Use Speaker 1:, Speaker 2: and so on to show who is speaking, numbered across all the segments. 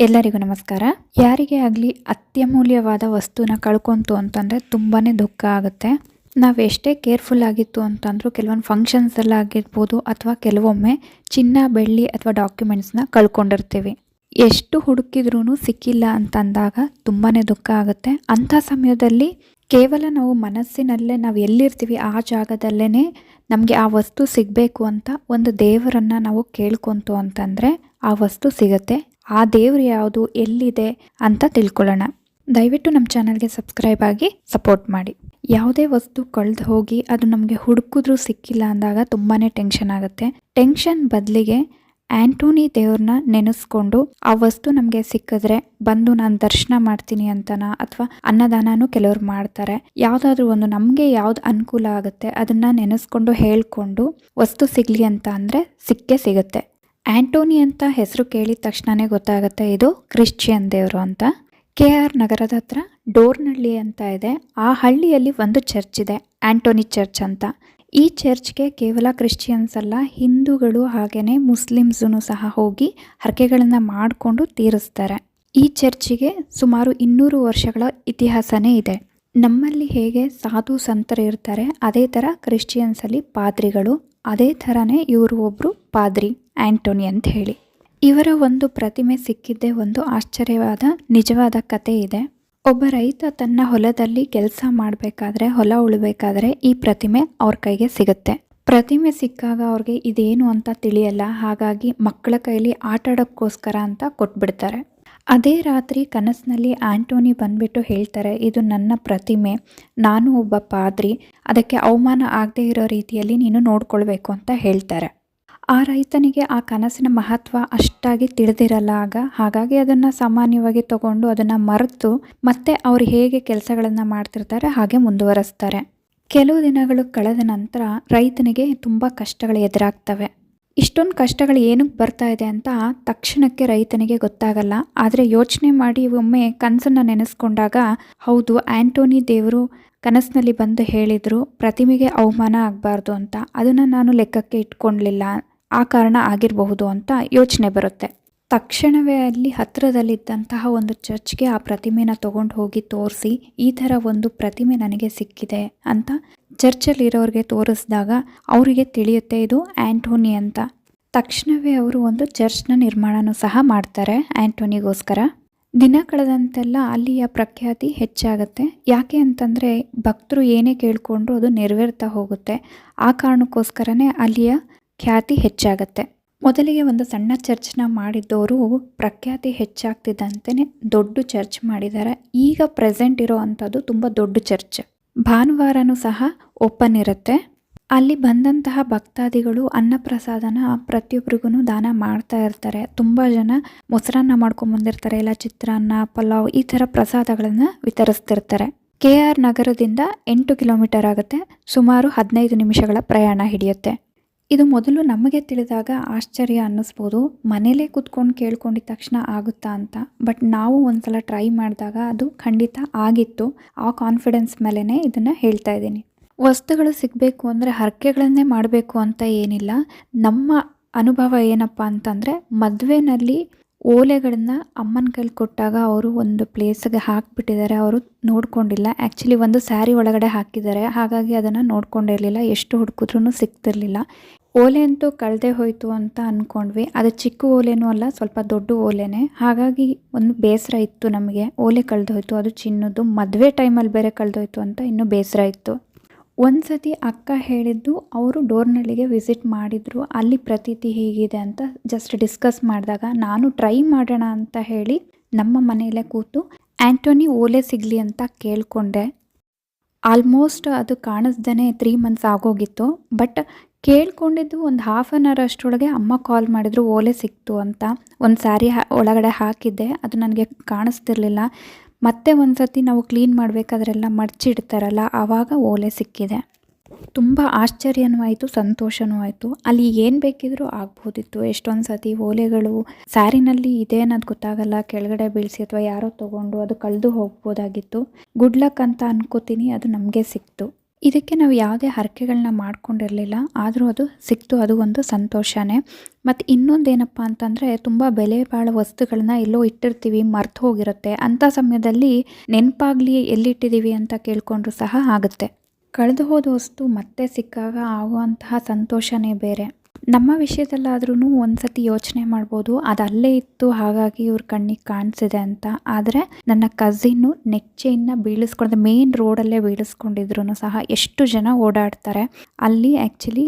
Speaker 1: ಎಲ್ಲರಿಗೂ ನಮಸ್ಕಾರ. ಯಾರಿಗೆ ಆಗಲಿ ಅತ್ಯಮೂಲ್ಯವಾದ ವಸ್ತುನ ಕಳ್ಕೊಂತು ಅಂತಂದರೆ ತುಂಬಾ ದುಃಖ ಆಗುತ್ತೆ. ನಾವು ಎಷ್ಟೇ ಕೇರ್ಫುಲ್ ಆಗಿತ್ತು ಅಂತಂದರೂ ಕೆಲವೊಂದು ಫಂಕ್ಷನ್ಸಲ್ಲಾಗಿರ್ಬೋದು ಅಥವಾ ಕೆಲವೊಮ್ಮೆ ಚಿನ್ನ, ಬೆಳ್ಳಿ ಅಥವಾ ಡಾಕ್ಯುಮೆಂಟ್ಸ್ನ ಕಳ್ಕೊಂಡಿರ್ತೀವಿ. ಎಷ್ಟು ಹುಡುಕಿದ್ರೂ ಸಿಕ್ಕಿಲ್ಲ ಅಂತಂದಾಗ ತುಂಬಾ ದುಃಖ ಆಗುತ್ತೆ. ಅಂಥ ಸಮಯದಲ್ಲಿ ಕೇವಲ ನಾವು ಮನಸ್ಸಿನಲ್ಲೇ ನಾವು ಎಲ್ಲಿರ್ತೀವಿ ಆ ಜಾಗದಲ್ಲೇ ನಮಗೆ ಆ ವಸ್ತು ಸಿಗಬೇಕು ಅಂತ ಒಂದು ದೇವರನ್ನು ನಾವು ಕೇಳ್ಕೊಂತು ಅಂತಂದರೆ ಆ ವಸ್ತು ಸಿಗುತ್ತೆ. ಆ ದೇವ್ರು ಯಾವುದು, ಎಲ್ಲಿದೆ ಅಂತ ತಿಳ್ಕೊಳ್ಳೋಣ. ದಯವಿಟ್ಟು ನಮ್ಮ ಚಾನಲ್ಗೆ ಸಬ್ಸ್ಕ್ರೈಬ್ ಆಗಿ ಸಪೋರ್ಟ್ ಮಾಡಿ. ಯಾವುದೇ ವಸ್ತು ಕಳೆದು ಹೋಗಿ ಅದು ನಮಗೆ ಹುಡುಕಿದ್ರೂ ಸಿಕ್ಕಿಲ್ಲ ಅಂದಾಗ ತುಂಬಾ ಟೆನ್ಷನ್ ಆಗುತ್ತೆ. ಟೆನ್ಷನ್ ಬದಲಿಗೆ ಆ್ಯಂಟೋನಿ ದೇವ್ರನ್ನ ನೆನೆಸ್ಕೊಂಡು ಆ ವಸ್ತು ನಮಗೆ ಸಿಕ್ಕಿದ್ರೆ ಬಂದು ನಾನು ದರ್ಶನ ಮಾಡ್ತೀನಿ ಅಂತನ ಅಥವಾ ಅನ್ನದಾನನೂ ಕೆಲವ್ರು ಮಾಡ್ತಾರೆ. ಯಾವುದಾದ್ರೂ ಒಂದು ನಮಗೆ ಯಾವ್ದು ಅನುಕೂಲ ಆಗುತ್ತೆ ಅದನ್ನು ನೆನೆಸ್ಕೊಂಡು ಹೇಳ್ಕೊಂಡು ವಸ್ತು ಸಿಗಲಿ ಅಂತ ಅಂದರೆ ಸಿಕ್ಕೇ ಸಿಗುತ್ತೆ. ಆ್ಯಂಟೋನಿ ಅಂತ ಹೆಸರು ಕೇಳಿದ ತಕ್ಷಣನೇ ಗೊತ್ತಾಗುತ್ತೆ, ಇದು ಕ್ರಿಶ್ಚಿಯನ್ ದೇವರು ಅಂತ. ಕೆ ಆರ್ ನಗರದ ಹತ್ರ ಡೋರ್ನಹಳ್ಳಿ ಅಂತ ಇದೆ. ಆ ಹಳ್ಳಿಯಲ್ಲಿ ಒಂದು ಚರ್ಚ್ ಇದೆ, ಆಂಟೋನಿ ಚರ್ಚ್ ಅಂತ. ಈ ಚರ್ಚ್ಗೆ ಕೇವಲ ಕ್ರಿಶ್ಚಿಯನ್ಸ್ ಅಲ್ಲ, ಹಿಂದೂಗಳು ಹಾಗೆಯೇ ಮುಸ್ಲಿಮ್ಸೂ ಸಹ ಹೋಗಿ ಹರಕೆಗಳನ್ನು ಮಾಡಿಕೊಂಡು ತೀರಿಸ್ತಾರೆ. ಈ ಚರ್ಚಿಗೆ ಸುಮಾರು ಇನ್ನೂರು ವರ್ಷಗಳ ಇತಿಹಾಸನೇ ಇದೆ. ನಮ್ಮಲ್ಲಿ ಹೇಗೆ ಸಾಧು ಸಂತರು ಇರ್ತಾರೆ, ಅದೇ ಥರ ಕ್ರಿಶ್ಚಿಯನ್ಸಲ್ಲಿ ಪಾದ್ರಿಗಳು ಅದೇ ಥರನೇ ಇವರು ಒಬ್ಬರು ಪಾದ್ರಿ ಆ್ಯಂಟೋನಿ ಅಂತ ಹೇಳಿ. ಇವರ ಒಂದು ಪ್ರತಿಮೆ ಸಿಕ್ಕಿದ್ದೇ ಒಂದು ಆಶ್ಚರ್ಯವಾದ, ನಿಜವಾದ ಕತೆ ಇದೆ. ಒಬ್ಬ ರೈತ ತನ್ನ ಹೊಲದಲ್ಲಿ ಕೆಲಸ ಮಾಡಬೇಕಾದ್ರೆ, ಹೊಲ ಉಳಬೇಕಾದ್ರೆ ಈ ಪ್ರತಿಮೆ ಅವ್ರ ಕೈಗೆ ಸಿಗುತ್ತೆ. ಪ್ರತಿಮೆ ಸಿಕ್ಕಾಗ ಅವ್ರಿಗೆ ಇದೇನು ಅಂತ ತಿಳಿಯಲ್ಲ, ಹಾಗಾಗಿ ಮಕ್ಕಳ ಕೈಲಿ ಆಟಾಡೋಕ್ಕೋಸ್ಕರ ಅಂತ ಕೊಟ್ಬಿಡ್ತಾರೆ. ಅದೇ ರಾತ್ರಿ ಕನಸಿನಲ್ಲಿ ಆಂಟೋನಿ ಬಂದ್ಬಿಟ್ಟು ಹೇಳ್ತಾರೆ, ಇದು ನನ್ನ ಪ್ರತಿಮೆ, ನಾನು ಒಬ್ಬ ಪಾದ್ರಿ, ಅದಕ್ಕೆ ಅವಮಾನ ಆಗದೆ ಇರೋ ರೀತಿಯಲ್ಲಿ ನೀನು ನೋಡ್ಕೊಳ್ಬೇಕು, ಅಂತ ಹೇಳ್ತಾರೆ. ಆ ರೈತನಿಗೆ ಆ ಕನಸಿನ ಮಹತ್ವ ಅಷ್ಟಾಗಿ ತಿಳಿದಿರಲ್ಲ ಆಗ. ಹಾಗಾಗಿ ಅದನ್ನು ಸಾಮಾನ್ಯವಾಗಿ ತಗೊಂಡು ಅದನ್ನು ಮರೆತು ಮತ್ತೆ ಅವ್ರು ಹೇಗೆ ಕೆಲಸಗಳನ್ನು ಮಾಡ್ತಿರ್ತಾರೆ ಹಾಗೆ ಮುಂದುವರಿಸ್ತಾರೆ. ಕೆಲವು ದಿನಗಳು ಕಳೆದ ನಂತರ ರೈತನಿಗೆ ತುಂಬ ಕಷ್ಟಗಳು ಎದುರಾಗ್ತವೆ. ಇಷ್ಟೊಂದು ಕಷ್ಟಗಳು ಏನಕ್ಕೆ ಬರ್ತಾ ಇದೆ ಅಂತ ತಕ್ಷಣಕ್ಕೆ ರೈತನಿಗೆ ಗೊತ್ತಾಗಲ್ಲ. ಆದರೆ ಯೋಚನೆ ಮಾಡಿ ಒಮ್ಮೆ ಕನಸನ್ನು ನೆನೆಸ್ಕೊಂಡಾಗ, ಹೌದು ಆ್ಯಂಟೋನಿ ದೇವರು ಕನಸಿನಲ್ಲಿ ಬಂದು ಹೇಳಿದರು, ಪ್ರತಿಮೆಗೆ ಅವಮಾನ ಆಗಬಾರ್ದು ಅಂತ. ಅದನ್ನು ನಾನು ಲೆಕ್ಕಕ್ಕೆ ಇಟ್ಕೊಳ್ಲಿಲ್ಲ ಆ ಕಾರಣ ಆಗಿರಬಹುದು ಅಂತ ಯೋಚನೆ ಬರುತ್ತೆ. ತಕ್ಷಣವೇ ಅಲ್ಲಿ ಹತ್ತಿರದಲ್ಲಿದ್ದಂತಹ ಒಂದು ಚರ್ಚ್ಗೆ ಆ ಪ್ರತಿಮೆನ ತಗೊಂಡು ಹೋಗಿ ತೋರಿಸಿ, ಈ ಥರ ಒಂದು ಪ್ರತಿಮೆ ನನಗೆ ಸಿಕ್ಕಿದೆ ಅಂತ ಚರ್ಚಲ್ಲಿರೋರಿಗೆ ತೋರಿಸಿದಾಗ ಅವರಿಗೆ ತಿಳಿಯುತ್ತೆ ಇದು ಆ್ಯಂಟೋನಿ ಅಂತ. ತಕ್ಷಣವೇ ಅವರು ಒಂದು ಚರ್ಚ್ನ ನಿರ್ಮಾಣನೂ ಸಹ ಮಾಡ್ತಾರೆ ಆ್ಯಂಟೋನಿಗೋಸ್ಕರ ದಿನ ಕಳೆದಂತೆಲ್ಲ ಅಲ್ಲಿಯ ಪ್ರಖ್ಯಾತಿ ಹೆಚ್ಚಾಗುತ್ತೆ. ಯಾಕೆ ಅಂತಂದರೆ ಭಕ್ತರು ಏನೇ ಕೇಳಿಕೊಂಡ್ರು ಅದು ನೆರವೇರ್ತಾ ಹೋಗುತ್ತೆ. ಆ ಕಾರಣಕ್ಕೋಸ್ಕರನೇ ಅಲ್ಲಿಯ ಖ್ಯಾತಿ ಹೆಚ್ಚಾಗತ್ತೆ. ಮೊದಲಿಗೆ ಒಂದು ಸಣ್ಣ ಚರ್ಚ್ನ ಮಾಡಿದ್ದವರು ಪ್ರಖ್ಯಾತಿ ಹೆಚ್ಚಾಗ್ತಿದ್ದಂತೆಯೇ ದೊಡ್ಡ ಚರ್ಚ್ ಮಾಡಿದ್ದಾರೆ ಈಗ ಪ್ರೆಸೆಂಟ್ ಇರೋ ಅಂಥದ್ದು ತುಂಬ ದೊಡ್ಡ ಚರ್ಚ್. ಭಾನುವಾರನೂ ಸಹ ಓಪನ್ ಇರುತ್ತೆ. ಅಲ್ಲಿ ಬಂದಂತಹ ಭಕ್ತಾದಿಗಳು ಅನ್ನಪ್ರಸಾದನ ಪ್ರತಿಯೊಬ್ಬರಿಗೂ ದಾನ ಮಾಡ್ತಾ ಇರ್ತಾರೆ. ತುಂಬ ಜನ ಮೊಸರನ್ನ ಮಾಡ್ಕೊಂಬಂದಿರ್ತಾರೆ ಇಲ್ಲ ಚಿತ್ರಾನ್ನ, ಪಲಾವ್ ಈ ಥರ ಪ್ರಸಾದಗಳನ್ನು ವಿತರಿಸ್ತಿರ್ತಾರೆ. ಕೆ ಆರ್ ನಗರದಿಂದ ಎಂಟು ಕಿಲೋಮೀಟರ್ ಆಗುತ್ತೆ. ಸುಮಾರು ಹದಿನೈದು ನಿಮಿಷಗಳ ಪ್ರಯಾಣ ಹಿಡಿಯುತ್ತೆ. ಇದು ಮೊದಲು ನಮಗೆ ತಿಳಿದಾಗ ಆಶ್ಚರ್ಯ ಅನ್ನಿಸ್ಬೋದು. ಮನೇಲೇ ಕೂತ್ಕೊಂಡು ಕೇಳ್ಕೊಂಡಿದ್ದ ತಕ್ಷಣ ಆಗುತ್ತಾ ಅಂತ. ಬಟ್ ನಾವು ಒಂದ್ಸಲ ಟ್ರೈ ಮಾಡಿದಾಗ ಅದು ಖಂಡಿತ ಆಗಿತ್ತು. ಆ ಕಾನ್ಫಿಡೆನ್ಸ್ ಮೇಲೇ ಇದನ್ನು ಹೇಳ್ತಾ ಇದ್ದೀನಿ. ವಸ್ತುಗಳು ಸಿಗಬೇಕು ಅಂದರೆ ಹರಕೆಗಳನ್ನೇ ಮಾಡಬೇಕು ಅಂತ ಏನಿಲ್ಲ. ನಮ್ಮ ಅನುಭವ ಏನಪ್ಪ ಅಂತಂದರೆ ಮದುವೆನಲ್ಲಿ ಓಲೆಗಳನ್ನ ಅಮ್ಮನ ಕೈಲಿ ಕೊಟ್ಟಾಗ ಅವರು ಒಂದು ಪ್ಲೇಸ್ಗೆ ಹಾಕಿಬಿಟ್ಟಿದ್ದಾರೆ. ಅವರು ನೋಡ್ಕೊಂಡಿಲ್ಲ. ಆ್ಯಕ್ಚುಲಿ ಒಂದು ಸ್ಯಾರಿ ಒಳಗಡೆ ಹಾಕಿದ್ದಾರೆ. ಹಾಗಾಗಿ ಅದನ್ನು ನೋಡ್ಕೊಂಡಿರಲಿಲ್ಲ ಎಷ್ಟು ಹುಡುಕಿದ್ರೂ ಸಿಗ್ತಿರ್ಲಿಲ್ಲ ಓಲೆ ಅಂತೂ ಕಳೆದೇ ಹೋಯಿತು ಅಂತ ಅಂದ್ಕೊಂಡ್ವಿ ಅದು ಚಿಕ್ಕ ಓಲೆನೂ ಅಲ್ಲ, ಸ್ವಲ್ಪ ದೊಡ್ಡ ಓಲೆನೇ. ಹಾಗಾಗಿ ಒಂದು ಬೇಸರ ಇತ್ತು ನಮಗೆ. ಓಲೆ ಕಳೆದೋಯ್ತು, ಅದು ಚಿನ್ನದ್ದು. ಮದುವೆ ಟೈಮಲ್ಲಿ ಬೇರೆ ಕಳೆದೋಯ್ತು ಅಂತ ಇನ್ನೂ ಬೇಸರ ಇತ್ತು. ಒಂದು ಸತಿ ಅಕ್ಕ ಹೇಳಿದ್ದು, ಅವರು ಡೋರ್ನಳ್ಳಿಗೆ ವಿಸಿಟ್ ಮಾಡಿದರು. ಅಲ್ಲಿ ಪ್ರತೀತಿ ಹೇಗಿದೆ ಅಂತ ಜಸ್ಟ್ ಡಿಸ್ಕಸ್ ಮಾಡಿದಾಗ, ನಾನು ಟ್ರೈ ಮಾಡೋಣ ಅಂತ ಹೇಳಿ ನಮ್ಮ ಮನೆಯಲ್ಲೇ ಕೂತು ಆ್ಯಂಟೋನಿ ಓಲೆ ಸಿಗಲಿ ಅಂತ ಕೇಳಿಕೊಂಡೆ. ಆಲ್ಮೋಸ್ಟ್ ಅದು ಕಾಣಿಸ್ದೇ ತ್ರೀ ಮಂತ್ಸ್ ಆಗೋಗಿತ್ತು. ಬಟ್ ಕೇಳ್ಕೊಂಡಿದ್ದು ಒಂದು ಹಾಫ್ ಆನ್ ಅವರ್ ಅಷ್ಟರೊಳಗೆ ಅಮ್ಮ ಕಾಲ್ ಮಾಡಿದ್ರು, ಓಲೆ ಸಿಕ್ತು ಅಂತ. ಒಂದು ಸ್ಯಾರಿ ಒಳಗಡೆ ಹಾಕಿದ್ದೆ. ಅದು ನನಗೆ ಕಾಣಿಸ್ತಿರ್ಲಿಲ್ಲ. ಮತ್ತೆ ಒಂದು ಸತಿ ನಾವು ಕ್ಲೀನ್ ಮಾಡಬೇಕಾದ್ರೆಲ್ಲ ಮಡ್ಚಿಡ್ತಾರಲ್ಲ ಆವಾಗ ಓಲೆ ಸಿಕ್ಕಿದೆ. ತುಂಬ ಆಶ್ಚರ್ಯನೂ ಆಯಿತು, ಸಂತೋಷನೂ ಆಯಿತು. ಅಲ್ಲಿ ಏನು ಬೇಕಿದ್ರೂ ಆಗ್ಬೋದಿತ್ತು. ಎಷ್ಟೊಂದು ಸತಿ ಓಲೆಗಳು ಸ್ಯಾರಿನಲ್ಲಿ ಇದೆ ಅನ್ನೋದು ಗೊತ್ತಾಗಲ್ಲ, ಕೆಳಗಡೆ ಬೀಳಿಸಿ ಅಥವಾ ಯಾರೋ ತೊಗೊಂಡು ಅದು ಕಳೆದು ಹೋಗ್ಬೋದಾಗಿತ್ತು. ಗುಡ್ ಲಕ್ ಅಂತ ಅನ್ಕೋತೀನಿ, ಅದು ನಮಗೆ ಸಿಕ್ತು. ಇದಕ್ಕೆ ನಾವು ಯಾವುದೇ ಹರಕೆಗಳನ್ನ ಮಾಡ್ಕೊಂಡಿರಲಿಲ್ಲ, ಆದರೂ ಅದು ಸಿಕ್ತು, ಅದು ಒಂದು ಸಂತೋಷನೇ. ಮತ್ತು ಇನ್ನೊಂದೇನಪ್ಪ ಅಂತಂದರೆ, ತುಂಬ ಬೆಲೆ ಬಾಳ ವಸ್ತುಗಳನ್ನ ಎಲ್ಲೋ ಇಟ್ಟಿರ್ತೀವಿ, ಮರ್ತು ಹೋಗಿರುತ್ತೆ. ಅಂಥ ಸಮಯದಲ್ಲಿ ನೆನಪಾಗ್ಲಿ ಎಲ್ಲಿಟ್ಟಿದ್ದೀವಿ ಅಂತ ಕೇಳಿಕೊಂಡ್ರು ಸಹ ಆಗುತ್ತೆ. ಕಳೆದು ಹೋದ ವಸ್ತು ಮತ್ತೆ ಸಿಕ್ಕಾಗ ಆಗುವಂತಹ ಸಂತೋಷನೇ ಬೇರೆ. ನಮ್ಮ ವಿಷಯದಲ್ಲಾದ್ರೂ ಒಂದು ಸತಿ ಯೋಚನೆ ಮಾಡ್ಬೋದು. ಅದು ಅಲ್ಲೇ ಇತ್ತು, ಹಾಗಾಗಿ ಇವ್ರ ಕಣ್ಣಿಗೆ ಕಾಣಿಸಿದೆ ಅಂತ. ಆದರೆ ನನ್ನ ಕಝಿನ್ನು ನೆಕ್ ಚೈನ್ನ ಬೀಳಿಸ್ಕೊಂಡ್ರೆ ಮೇನ್ ರೋಡಲ್ಲೇ ಬೀಳಿಸ್ಕೊಂಡಿದ್ರು ಸಹ ಎಷ್ಟು ಜನ ಓಡಾಡ್ತಾರೆ. ಅಲ್ಲಿ ಆ್ಯಕ್ಚುಲಿ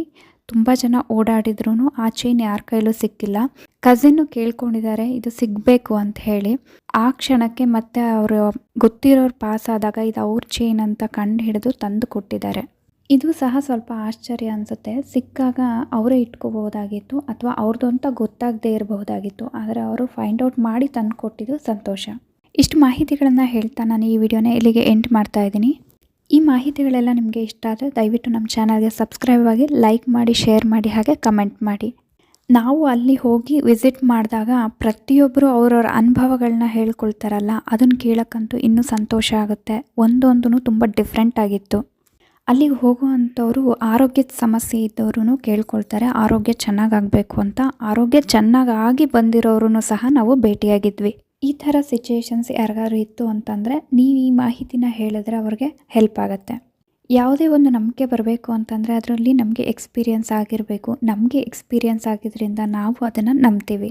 Speaker 1: ತುಂಬ ಜನ ಓಡಾಡಿದ್ರು ಆ ಚೈನ್ ಯಾರ ಕೈಲೂ ಸಿಕ್ಕಿಲ್ಲ. ಕಝಿನ್ನು ಕೇಳ್ಕೊಂಡಿದ್ದಾರೆ, ಇದು ಸಿಗಬೇಕು ಅಂತ ಹೇಳಿ. ಆ ಕ್ಷಣಕ್ಕೆ ಮತ್ತೆ ಅವರು ಗೊತ್ತಿರೋರು ಪಾಸ್ ಆದಾಗ ಇದು ಅವ್ರ ಚೈನ್ ಅಂತ ಕಂಡು ಹಿಡಿದು ತಂದು ಕೊಟ್ಟಿದ್ದಾರೆ. ಇದು ಸಹ ಸ್ವಲ್ಪ ಆಶ್ಚರ್ಯ ಅನಿಸುತ್ತೆ. ಸಿಕ್ಕಾಗ ಅವರೇ ಇಟ್ಕೋಬಹುದಾಗಿತ್ತು ಅಥವಾ ಅವ್ರದ್ದು ಅಂತ ಗೊತ್ತಾಗದೇ ಇರಬಹುದಾಗಿತ್ತು. ಆದರೆ ಅವರು ಫೈಂಡ್ ಔಟ್ ಮಾಡಿ ತಂದು ಕೊಟ್ಟಿದ್ದು ಸಂತೋಷ. ಇಷ್ಟು ಮಾಹಿತಿಗಳನ್ನು ಹೇಳ್ತಾ ನಾನು ಈ ವಿಡಿಯೋನ ಇಲ್ಲಿಗೆ ಎಂಡ್ ಮಾಡ್ತಾ ಇದ್ದೀನಿ. ಈ ಮಾಹಿತಿಗಳೆಲ್ಲ ನಿಮಗೆ ಇಷ್ಟ ಆದರೆ ದಯವಿಟ್ಟು ನಮ್ಮ ಚಾನಲ್ಗೆ ಸಬ್ಸ್ಕ್ರೈಬ್ ಆಗಿ ಲೈಕ್ ಮಾಡಿ ಶೇರ್ ಮಾಡಿ, ಹಾಗೆ ಕಮೆಂಟ್ ಮಾಡಿ. ನಾವು ಅಲ್ಲಿ ಹೋಗಿ ವಿಸಿಟ್ ಮಾಡಿದಾಗ ಪ್ರತಿಯೊಬ್ಬರು ಅವ್ರವ್ರ ಅನುಭವಗಳನ್ನ ಹೇಳ್ಕೊಳ್ತಾರಲ್ಲ, ಅದನ್ನು ಕೇಳೋಕ್ಕಂತೂ ಇನ್ನೂ ಸಂತೋಷ ಆಗುತ್ತೆ. ಒಂದೊಂದೂ ತುಂಬ ಡಿಫ್ರೆಂಟ್ ಆಗಿತ್ತು. ಅಲ್ಲಿಗೆ ಹೋಗುವಂಥವರು ಆರೋಗ್ಯದ ಸಮಸ್ಯೆ ಇದ್ದವರು ಕೇಳ್ಕೊಳ್ತಾರೆ, ಆರೋಗ್ಯ ಚೆನ್ನಾಗಾಗಬೇಕು ಅಂತ. ಆರೋಗ್ಯ ಚೆನ್ನಾಗಾಗಿ ಬಂದಿರೋರು ಸಹ ನಾವು ಭೇಟಿಯಾಗಿದ್ವಿ. ಈ ಥರ ಸಿಚುಯೇಷನ್ಸ್ ಯಾರಿಗಾರು ಇತ್ತು ಅಂತಂದರೆ ನೀವು ಈ ಮಾಹಿತಿನ ಹೇಳಿದ್ರೆ ಅವ್ರಿಗೆ ಹೆಲ್ಪ್ ಆಗುತ್ತೆ. ಯಾವುದೇ ಒಂದು ನಂಬಿಕೆ ಬರಬೇಕು ಅಂತಂದರೆ ಅದರಲ್ಲಿ ನಮಗೆ ಎಕ್ಸ್ಪೀರಿಯನ್ಸ್ ಆಗಿರಬೇಕು. ನಮಗೆ ಎಕ್ಸ್ಪೀರಿಯನ್ಸ್ ಆಗಿದ್ದರಿಂದ ನಾವು ಅದನ್ನು ನಂಬ್ತೀವಿ.